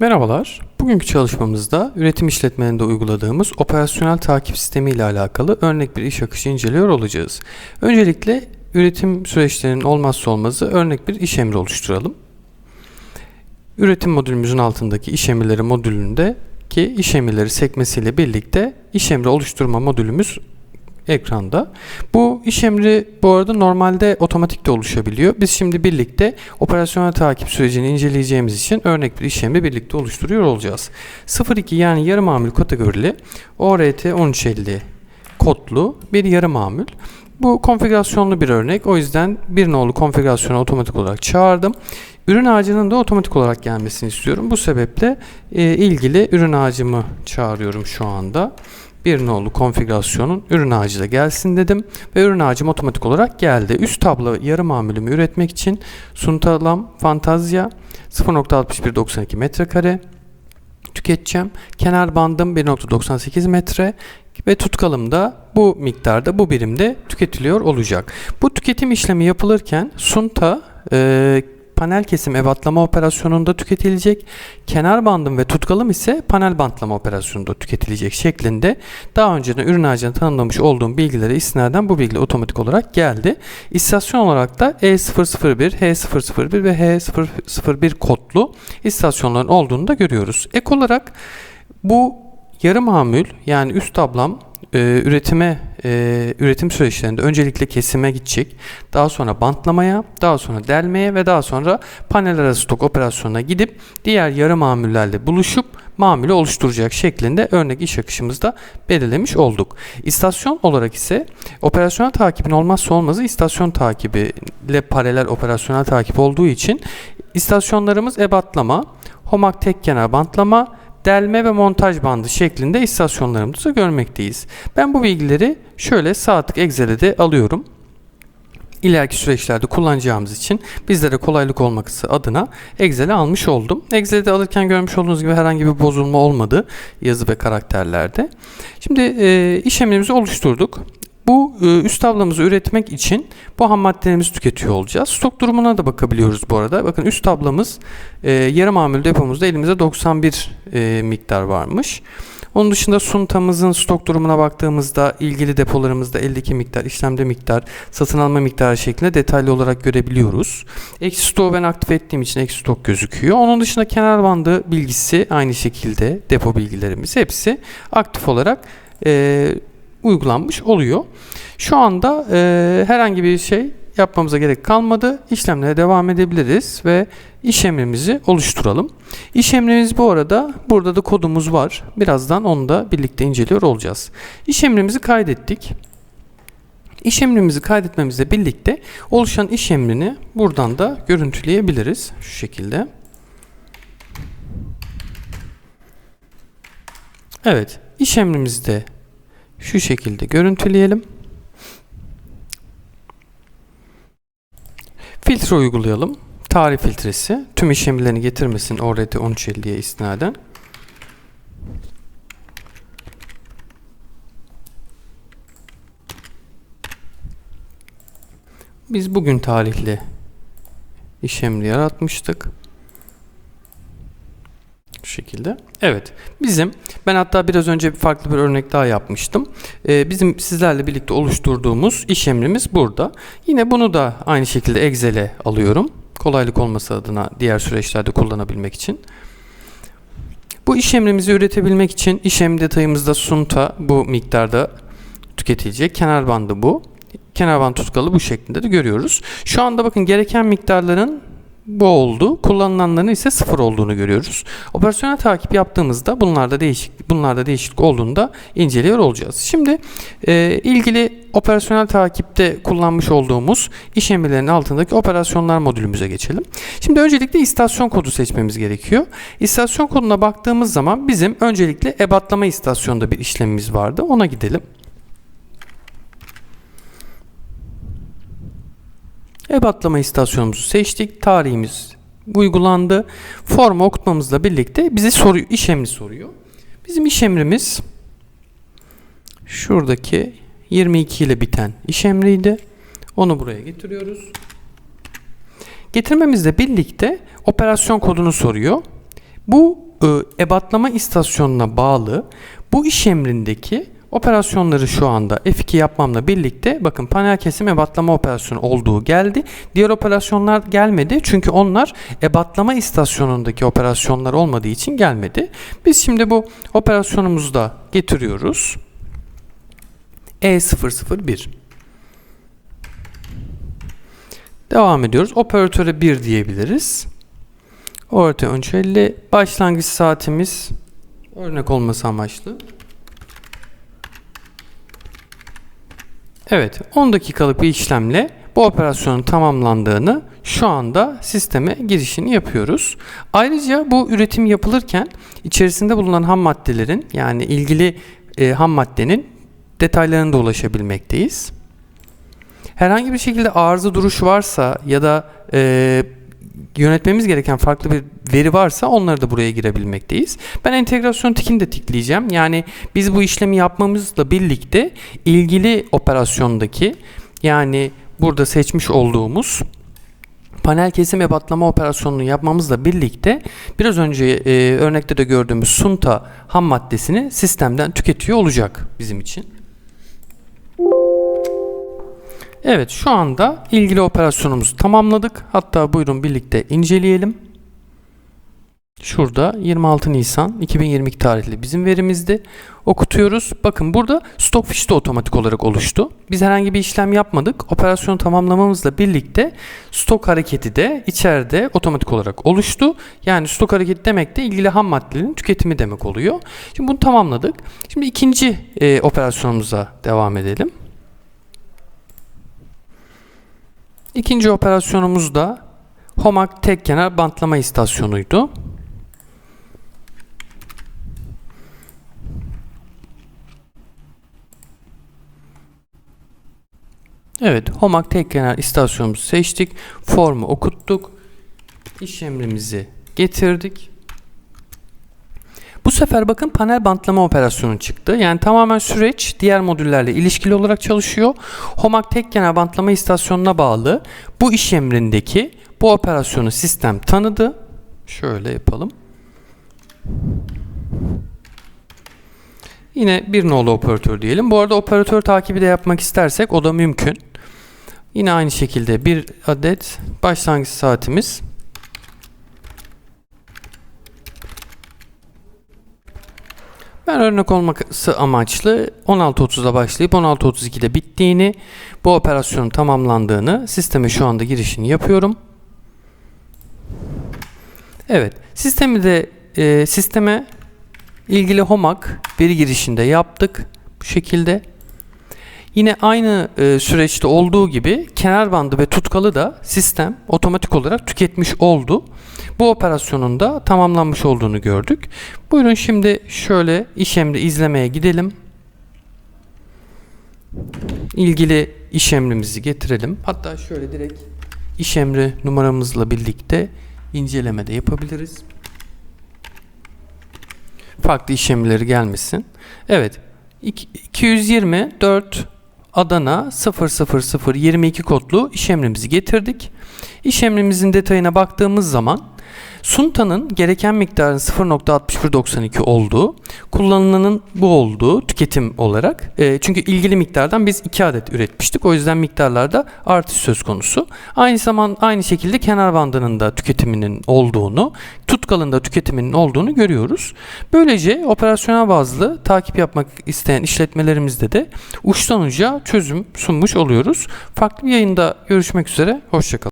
Merhabalar. Bugünkü çalışmamızda üretim işletmelerinde uyguladığımız operasyonel takip sistemi ile alakalı örnek bir iş akışı inceliyor olacağız. Öncelikle üretim süreçlerinin olmazsa olmazı örnek bir iş emri oluşturalım. Üretim modülümüzün altındaki iş emirleri modülünde ki iş emirleri sekmesiyle birlikte iş emri oluşturma modülümüz ekranda. Bu iş emri bu arada normalde otomatik de oluşabiliyor. Biz şimdi birlikte operasyonel takip sürecini inceleyeceğimiz için örnek bir iş emri birlikte oluşturuyor olacağız. 02 yani yarı mamül kategorili ORT 1350 kodlu bir yarı mamül. Bu konfigürasyonlu bir örnek. O yüzden bir nolu konfigürasyonu otomatik olarak çağırdım. Ürün ağacının da otomatik olarak gelmesini istiyorum. Bu sebeple e, ilgili ürün ağacımı çağırıyorum şu anda bir nolu konfigürasyonun ürün ağacı da gelsin dedim ve ürün ağacım otomatik olarak geldi. Üst tablo yarı mamülümü üretmek için Suntalam Fantazya 0.6192 metrekare tüketeceğim. Kenar bandım 1.98 metre ve tutkalım da bu miktarda bu birimde tüketiliyor olacak. Bu tüketim işlemi yapılırken Sunta e, panel kesim ebatlama operasyonunda tüketilecek. Kenar bandım ve tutkalım ise panel bantlama operasyonunda tüketilecek şeklinde daha önceden ürün ağacına tanımlamış olduğum bilgilere istinaden bu bilgi otomatik olarak geldi. İstasyon olarak da E001, H001 ve H001 kodlu istasyonların olduğunu da görüyoruz. Ek olarak bu yarı mamül yani üst tablam e, üretime e, üretim süreçlerinde öncelikle kesime gidecek. Daha sonra bantlamaya, daha sonra delmeye ve daha sonra panel arası stok operasyonuna gidip diğer yarı mamullerle buluşup mamülü oluşturacak şeklinde örnek iş akışımızda belirlemiş olduk. İstasyon olarak ise operasyonel takibin olmazsa olmazı istasyon takibi ile paralel operasyonel takip olduğu için istasyonlarımız ebatlama, homak tek kenar bantlama, delme ve montaj bandı şeklinde istasyonlarımızı görmekteyiz. Ben bu bilgileri şöyle saatlik Excel'e de alıyorum. İleriki süreçlerde kullanacağımız için bizlere kolaylık olması adına Excel'e almış oldum. Excel'de alırken görmüş olduğunuz gibi herhangi bir bozulma olmadı yazı ve karakterlerde. Şimdi e, iş emrimizi oluşturduk. Bu e, üst tablamızı üretmek için bu ham maddelerimizi tüketiyor olacağız. Stok durumuna da bakabiliyoruz bu arada. Bakın üst tablamız e, yarı mamül depomuzda elimizde 91 e, miktar varmış. Onun dışında suntamızın stok durumuna baktığımızda ilgili depolarımızda eldeki miktar, işlemde miktar, satın alma miktarı şeklinde detaylı olarak görebiliyoruz. Eksi stoğu ben aktif ettiğim için eksi stok gözüküyor. Onun dışında kenar bandı bilgisi aynı şekilde depo bilgilerimiz hepsi aktif olarak e, uygulanmış oluyor. Şu anda e, herhangi bir şey yapmamıza gerek kalmadı. İşlemlere devam edebiliriz ve iş emrimizi oluşturalım. İş emrimiz bu arada burada da kodumuz var. Birazdan onu da birlikte inceliyor olacağız. İş emrimizi kaydettik. İş emrimizi kaydetmemizle birlikte oluşan iş emrini buradan da görüntüleyebiliriz. Şu şekilde. Evet, iş emrimizde şu şekilde görüntüleyelim. Filtre uygulayalım. Tarih filtresi tüm işlemlerini getirmesin ORT 1350'ye istinaden. Biz bugün tarihli işlemli yaratmıştık şekilde. Evet. Bizim ben hatta biraz önce farklı bir örnek daha yapmıştım. Ee, bizim sizlerle birlikte oluşturduğumuz iş emrimiz burada. Yine bunu da aynı şekilde Excel'e alıyorum. Kolaylık olması adına diğer süreçlerde kullanabilmek için. Bu iş emrimizi üretebilmek için işlem detayımızda sunta bu miktarda tüketilecek. Kenar bandı bu. Kenar band tutkalı bu şeklinde de görüyoruz. Şu anda bakın gereken miktarların bu oldu. Kullanılanların ise sıfır olduğunu görüyoruz. Operasyonel takip yaptığımızda bunlarda değişik bunlarda değişiklik olduğunda inceliyor olacağız. Şimdi e, ilgili operasyonel takipte kullanmış olduğumuz iş emirlerinin altındaki operasyonlar modülümüze geçelim. Şimdi öncelikle istasyon kodu seçmemiz gerekiyor. İstasyon koduna baktığımız zaman bizim öncelikle ebatlama istasyonda bir işlemimiz vardı. Ona gidelim. Ebatlama istasyonumuzu seçtik. Tarihimiz uygulandı. Formu okutmamızla birlikte bize soruyor, iş emri soruyor. Bizim iş emrimiz şuradaki 22 ile biten iş emriydi. Onu buraya getiriyoruz. Getirmemizle birlikte operasyon kodunu soruyor. Bu e, ebatlama istasyonuna bağlı bu iş emrindeki operasyonları şu anda F2 yapmamla birlikte bakın panel kesim ebatlama operasyonu olduğu geldi. Diğer operasyonlar gelmedi çünkü onlar ebatlama istasyonundaki operasyonlar olmadığı için gelmedi. Biz şimdi bu operasyonumuzu da getiriyoruz. E001 Devam ediyoruz. Operatöre 1 diyebiliriz. Orta öncelli başlangıç saatimiz örnek olması amaçlı. Evet 10 dakikalık bir işlemle bu operasyonun tamamlandığını şu anda sisteme girişini yapıyoruz. Ayrıca bu üretim yapılırken içerisinde bulunan ham maddelerin yani ilgili e, ham maddenin detaylarına da ulaşabilmekteyiz. Herhangi bir şekilde arıza duruş varsa ya da e, yönetmemiz gereken farklı bir veri varsa onları da buraya girebilmekteyiz. Ben entegrasyon tikini de tikleyeceğim. Yani biz bu işlemi yapmamızla birlikte ilgili operasyondaki yani burada seçmiş olduğumuz panel kesim ve batlama operasyonunu yapmamızla birlikte biraz önce e, örnekte de gördüğümüz sunta ham maddesini sistemden tüketiyor olacak bizim için. Evet şu anda ilgili operasyonumuzu tamamladık. Hatta buyurun birlikte inceleyelim. Şurada 26 Nisan 2022 tarihli bizim verimizdi. Okutuyoruz. Bakın burada Stockfish de otomatik olarak oluştu. Biz herhangi bir işlem yapmadık. Operasyonu tamamlamamızla birlikte stok hareketi de içeride otomatik olarak oluştu. Yani stok hareketi demek de ilgili ham maddelerin tüketimi demek oluyor. Şimdi bunu tamamladık. Şimdi ikinci e, operasyonumuza devam edelim. İkinci operasyonumuz da HOMAG tek kenar bantlama istasyonuydu. Evet, HOMAG tek kenar istasyonumuzu seçtik. Formu okuttuk. İş emrimizi getirdik. Bu sefer bakın panel bantlama operasyonu çıktı. Yani tamamen süreç diğer modüllerle ilişkili olarak çalışıyor. HOMAG tek kenar bantlama istasyonuna bağlı bu iş emrindeki bu operasyonu sistem tanıdı. Şöyle yapalım. Yine bir nolu operatör diyelim. Bu arada operatör takibi de yapmak istersek o da mümkün. Yine aynı şekilde bir adet başlangıç saatimiz. Ben örnek olması amaçlı 16.30'da başlayıp 16.32'de bittiğini, bu operasyonun tamamlandığını sisteme şu anda girişini yapıyorum. Evet, sistemi de e, sisteme ilgili HOMAG veri girişinde yaptık bu şekilde. Yine aynı e, süreçte olduğu gibi kenar bandı ve tutkalı da sistem otomatik olarak tüketmiş oldu. Bu operasyonun da tamamlanmış olduğunu gördük. Buyurun şimdi şöyle iş emri izlemeye gidelim. İlgili iş emrimizi getirelim. Hatta şöyle direkt iş emri numaramızla birlikte inceleme de yapabiliriz. Farklı iş emirleri gelmesin. Evet. 224 Adana 00022 kodlu iş emrimizi getirdik. İş emrimizin detayına baktığımız zaman Sunta'nın gereken miktarın 0.6192 olduğu, kullanılanın bu olduğu tüketim olarak. E, çünkü ilgili miktardan biz 2 adet üretmiştik. O yüzden miktarlarda artış söz konusu. Aynı zaman aynı şekilde kenar bandının da tüketiminin olduğunu, tutkalın da tüketiminin olduğunu görüyoruz. Böylece operasyonel bazlı takip yapmak isteyen işletmelerimizde de uçtan uca çözüm sunmuş oluyoruz. Farklı bir yayında görüşmek üzere. Hoşçakalın.